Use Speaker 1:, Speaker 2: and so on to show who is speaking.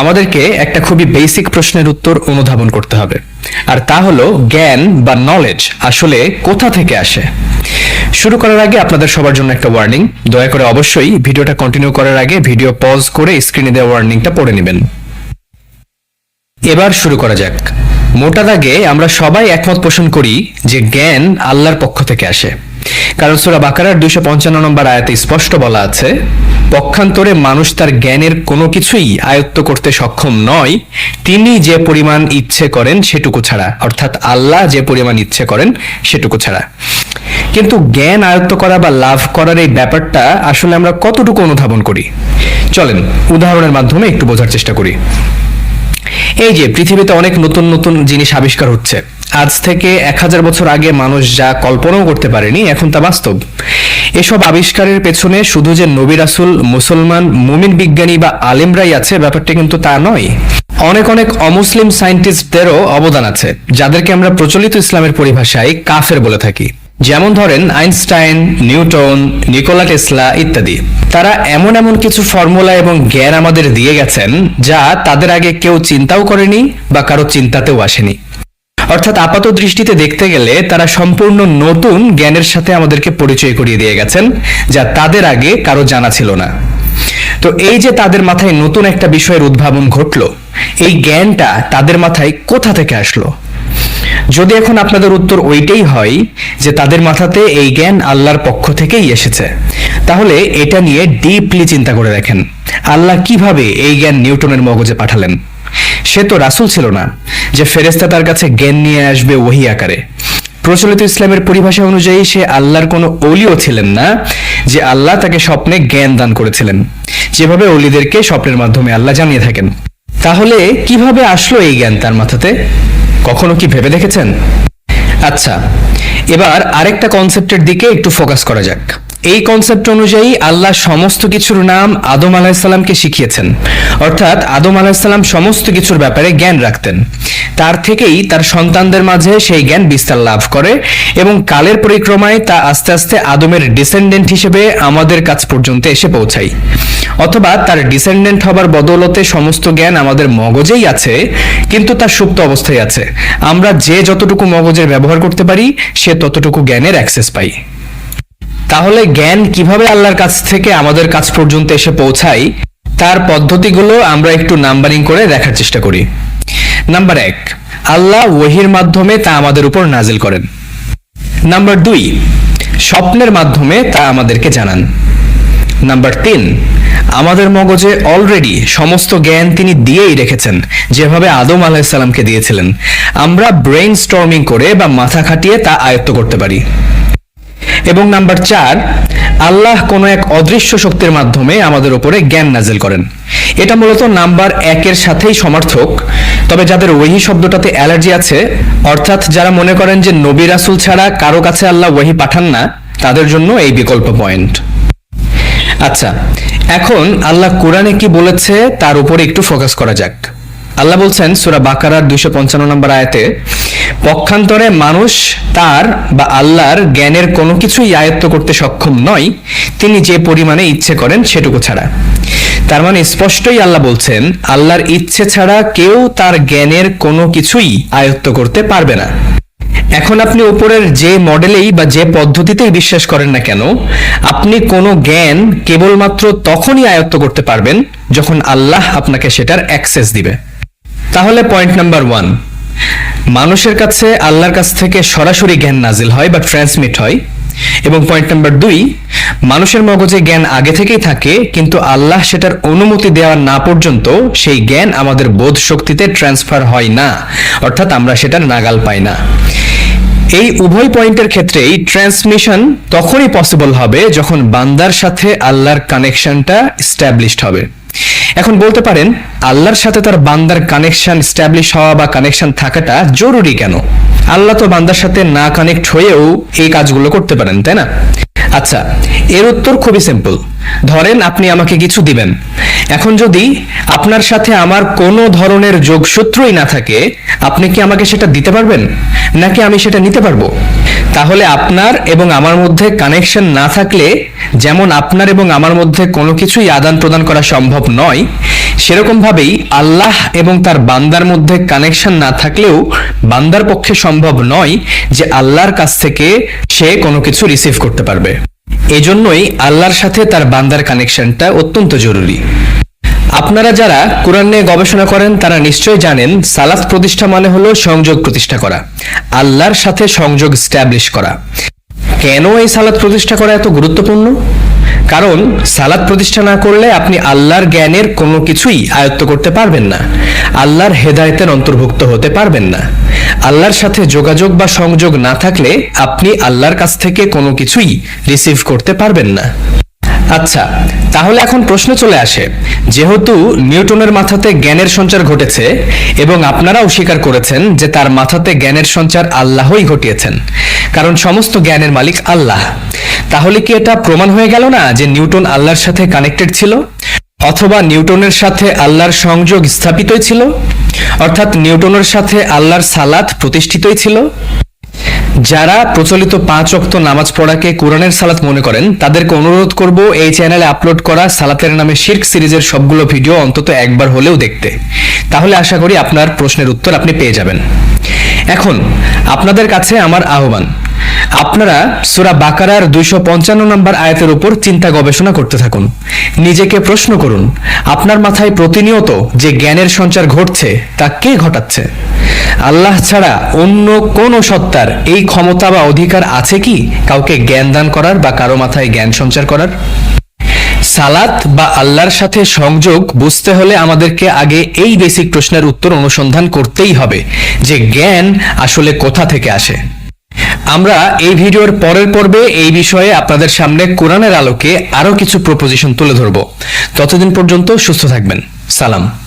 Speaker 1: আমাদেরকে একটা খুবই বেসিক প্রশ্নের উত্তর অনুধাবন করতে হবে। আর তা হলো, জ্ঞান বা নলেজ আসলে কোথা থেকে আসে? শুরু করার আগে আপনাদের সবার জন্য একটা ওয়ার্নিং দয়া করে অবশ্যই ভিডিওটা কন্টিনিউ করার আগে ভিডিও পজ করে স্ক্রিনে দেওয়া ওয়ার্নিংটা পড়ে নেবেন। এবার শুরু করা যাক। মোটা দাগে আমরা সবাই একমত পোষণ করি যে জ্ঞান আল্লাহর পক্ষ থেকে আসে। কারণ সুরা বাকারার দুইশো পঞ্চান্ন নম্বর আয়াতে স্পষ্ট বলা আছে, পক্ষান্তরে মানুষ তার জ্ঞানের কোনো কিছুই আয়ত্ত করতে সক্ষম নয়, তিনি যে পরিমাণ ইচ্ছে করেন সেটুকু ছাড়া, অর্থাৎ আল্লাহ যে পরিমাণ ইচ্ছে করেন সেটুকু ছাড়া। কিন্তু জ্ঞান আয়ত্ত করা বা লাভ করার এই ব্যাপারটা আসলে আমরা কতটুকু অনুধাবন করি? চলেন, উদাহরণের মাধ্যমে একটু বোঝার চেষ্টা করি। এই যে, পৃথিবীতে অনেক নতুন নতুন জিনিস আবিষ্কার হচ্ছে। আজ থেকে এক হাজার বছর আগে মানুষ যা কল্পনাও করতে পারেনি, এখন তা বাস্তব। এসব আবিষ্কারের পেছনে শুধু যে নবী রাসুল, মুসলমান, মুমিন বিজ্ঞানী বা আলেমরাই আছে, ব্যাপারটা কিন্তু তা নয়। অনেক অনেক অমুসলিম সায়েন্টিস্টদেরও অবদান আছে, যাদেরকে আমরা প্রচলিত ইসলামের পরিভাষায় কাফের বলে থাকি। যেমন ধরেন আইনস্টাইন, নিউটন, নিকোলা টেসলা ইত্যাদি। তারা এমন এমন কিছু ফর্মুলা এবং জ্ঞান আমাদের দিয়ে গেছেন যা তাদের আগে কেউ চিন্তাও করেনি বা কারও চিন্তাতেও আসেনি। অর্থাৎ আপাত দৃষ্টিতে দেখতে গেলে তারা সম্পূর্ণ নতুন জ্ঞানের সাথে আমাদেরকে পরিচয় করিয়ে দিয়ে গেছেন যা তাদের আগে কারও জানা ছিল না। তো এই যে তাদের মাথায় নতুন একটা বিষয়ের উদ্ভাবন ঘটলো, এই জ্ঞানটা তাদের মাথায় কোথা থেকে আসলো? যদি এখন আপনাদের উত্তর ওইটাই হয় যে তাদের মাথাতে এই জ্ঞান আল্লাহর পক্ষ থেকেই এসেছে, তাহলে এটা নিয়ে ডিপলি চিন্তা করে দেখেন, আল্লাহ কীভাবে এই জ্ঞান নিউটনের মগজে পাঠালেন? সে তো রাসূল ছিল না, যে ফেরেস্তা তার কাছে জ্ঞান নিয়ে আসবে ওহি আকারে। প্রচলিত ইসলামের পরিভাষা অনুযায়ী সে আল্লাহর কোনো অলিও ছিলেন না, যে আল্লাহ তাকে স্বপ্নে জ্ঞান দান করেছিলেন। যেভাবে অলিদেরকে স্বপ্নের মাধ্যমে আল্লাহ জানিয়ে থাকেন। তাহলে কীভাবে আসলো এই জ্ঞান তার মাথাতে? কখনো কি ভেবে দেখেছেন? আচ্ছা এবার আরেকটা কনসেপ্টের দিকে একটু ফোকাস করা যাক। এই কনসেপ্ট অনুযায়ী আল্লাহ সমস্ত কিছুর নাম আদম আলাহিসাল্লামকে শিখিয়েছেন। অর্থাৎ আদম আলাহিসাল্লাম সমস্ত কিছুর ব্যাপারে জ্ঞান রাখতেন। তার থেকেই তার সন্তানদের মাঝে সেই জ্ঞান বিস্তার লাভ করে এবং কালের পরিক্রমায় তা আস্তে আস্তে আদমের ডিসেন্ডেন্ট হিসেবে আমাদের কাছ পর্যন্ত এসে পৌঁছায়। অথবা তার ডিসেন্ডেন্ট হবার বদৌলতে সমস্ত জ্ঞান আমাদের মগজেই আছে, কিন্তু তার সুপ্ত অবস্থায় আছে। আমরা যে যতটুকু মগজের ব্যবহার করতে পারি, সে ততটুকু জ্ঞানের অ্যাক্সেস পাই। তাহলে জ্ঞান কীভাবে আল্লাহর কাছ থেকে আমাদের কাছ পর্যন্ত এসে পৌঁছায়, তার পদ্ধতিগুলো আমরা একটু নাম্বারিং করে দেখার চেষ্টা করি। নাম্বার এক, আল্লাহ ওহির মাধ্যমে তা আমাদের উপর নাজিল করেন। নাম্বার দুই, স্বপ্নের মাধ্যমে তা আমাদেরকে জানান। নাম্বার তিন, আমাদের মগজে অলরেডি সমস্ত জ্ঞান তিনি দিয়েই রেখেছেন, যেভাবে আদম আলাহিসাল্লামকে দিয়েছিলেন। আমরা ব্রেইন স্টর্মিং করে বা মাথা খাটিয়ে তা আয়ত্ত করতে পারি। এবং নাম্বার চার, আল্লাহ কোনো এক অদৃশ্য শক্তির মাধ্যমে আমাদের ওপরে জ্ঞান নাজিল করেন। এটা মূলত নাম্বার একের সাথেই সমার্থক, তবে যাদের ওহি শব্দটাতে অ্যালার্জি আছে, অর্থাৎ যারা মনে করেন যে নবী রাসুল ছাড়া কারও কাছে আল্লাহ ওহি পাঠান না, তাদের জন্য এই বিকল্প পয়েন্ট। আচ্ছা এখন আল্লাহ কোরআনে কি বলেছে তার উপরে একটু ফোকাস করা যাক। আল্লাহ বলছেন, সুরা বাকারার দুইশো পঞ্চান্ন নম্বর আয়াতে পক্ষান্তরে মানুষ তার বা আল্লাহর জ্ঞানের কোনো কিছুই আয়ত্ত করতে সক্ষম নয়। তিনি যে পরিমাণে ইচ্ছে করেন সেটুকু ছাড়া। তার মানে স্পষ্টই আল্লাহ বলছেন, আল্লাহর ইচ্ছে ছাড়া কেউ তার জ্ঞানের কোনো কিছুই আয়ত্ত করতে পারবে না। এখন আপনি উপরের যে মডেলেই বা যে পদ্ধতিতেই বিশ্বাস করেন না কেন, আপনি কোনো জ্ঞান কেবলমাত্র তখনই আয়ত্ত করতে পারবেন যখন আল্লাহ আপনাকে সেটার অ্যাক্সেস দিবে। তাহলে পয়েন্ট নাম্বার ওয়ান মানুষের কাছে আল্লাহর কাছ থেকে সরাসরি জ্ঞান নাজিল হয় বা ট্রান্সমিট হয়। এবং পয়েন্ট নাম্বার দুই, মানুষের মগজে জ্ঞান আগে থেকেই থাকে, কিন্তু আল্লাহ সেটার অনুমতি দেওয়া না পর্যন্ত সেই জ্ঞান আমাদের বোধ শক্তিতে ট্রান্সফার হয় না, অর্থাৎ আমরা সেটার নাগাল পাই না। এই উভয় পয়েন্টের ক্ষেত্রেই ট্রান্সমিশন তখনই পসিবল হবে যখন বান্দার সাথে আল্লাহর কানেকশনটা স্ট্যাবলিশড হবে। এখন বলতে পারেন, আল্লাহর সাথে তার বান্দার কানেকশন স্ট্যাবলিশ হওয়া বা কানেকশন থাকাটা জরুরি কেন? আল্লাহ তো বান্দার সাথে না কানেক্ট হয়েও এই কাজগুলো করতে পারেন, তাই না? আচ্ছা এর উত্তর খুবই সিম্পল ধরেন আপনি আমাকে কিছু দিবেন। এখন যদি আপনার সাথে আমার কোনো ধরনের যোগসূত্রই না থাকে, আপনি কি আমাকে সেটা দিতে পারবেন? নাকি আমি সেটা নিতে পারব? তাহলে আপনার এবং আমার মধ্যে কানেকশন না থাকলে, যেমন আপনার এবং আমার মধ্যে কোনো কিছুই আদান প্রদান করা সম্ভব নয়, সেরকম ভাবেই আল্লাহ এবং তার বান্দার মধ্যে কানেকশন না থাকলেও বান্দার পক্ষে সম্ভব নয় যে আল্লাহর কাছ থেকে সে কোনো কিছু রিসিভ করতে পারবে। এজন্যই আল্লাহর সাথে তার বান্দার কানেকশনটা অত্যন্ত জরুরি। আপনারা যারা কোরআন নিয়ে গবেষণা করেন, তারা নিশ্চয়ই জানেন, সালাত প্রতিষ্ঠা মানে হলো সংযোগ প্রতিষ্ঠা করা, আল্লাহর সাথে সংযোগ স্ট্যাবলিশ করা। কেন এই সালাত প্রতিষ্ঠা করা এত গুরুত্বপূর্ণ? কারণ সালাদ প্রতিষ্ঠা না করলে আপনি আল্লাহর জ্ঞানের কোনো কিছুই আয়ত্ত করতে পারবেন না। আল্লাহর হেদায়তের অন্তর্ভুক্ত হতে পারবেন না। আল্লাহর সাথে যোগাযোগ বা সংযোগ না থাকলে আপনি আল্লাহর কাছ থেকে কোনো কিছুই রিসিভ করতে পারবেন না। আচ্ছা তাহলে এখন প্রশ্ন চলে আসে। যেহেতু নিউটনের মাথাতে জ্ঞানের সঞ্চার ঘটেছে এবং আপনারাও স্বীকার করেছেন যে তার মাথাতে জ্ঞানের সঞ্চার আল্লাহই ঘটিয়েছেন, কারণ সমস্ত জ্ঞানের মালিক আল্লাহ। তাহলে কি এটা প্রমাণ হয়ে গেল না যে নিউটন আল্লাহর সাথে কানেক্টেড ছিল? অথবা নিউটনের সাথে আল্লাহর সংযোগ স্থাপিতই ছিল? অর্থাৎ নিউটনের সাথে আল্লাহর সালাত প্রতিষ্ঠিতই ছিল? যারা প্রচলিত পাঁচ অক্ত নামাজ পড়াকে কোরআনের সালাত মনে করেন, তাদেরকে অনুরোধ করব এই চ্যানেলে আপলোড করা সালাতের নামে শির্ক সিরিজের সবগুলো ভিডিও অন্তত একবার হলেও দেখতে। তাহলে আশা করি আপনার প্রশ্নের উত্তর আপনি পেয়ে যাবেন। এখন, আপনাদের কাছে আমার আহ্বান। আপনারা সুরা বাকারার দুইশো পঞ্চান্ন নম্বর আয়াতের উপর চিন্তা গবেষণা করতে থাকুন। নিজেকে প্রশ্ন করুন, আপনার মাথায় প্রতিনিয়ত যে জ্ঞানের সঞ্চার ঘটছে, তা কে ঘটাচ্ছে? আল্লাহ ছাড়া অন্য কোন সত্তার এই ক্ষমতা বা অধিকার আছে কি? কাউকে জ্ঞান দান করার বা কারও মাথায় জ্ঞান সঞ্চার করার? সালাত বা আল্লাহর সাথে সংযোগ বুঝতে হলে আমাদেরকে আগে এই বেসিক প্রশ্নের উত্তর অনুসন্ধান করতেই হবে যে জ্ঞান আসলে কোথা থেকে আসে। আমরা এই ভিডিওর পরের পর্বে এই বিষয়ে আপনাদের সামনে কোরআনের আলোকে আরও কিছু প্রপোজিশন তুলে ধরব। ততদিন পর্যন্ত সুস্থ থাকবেন। সালাম।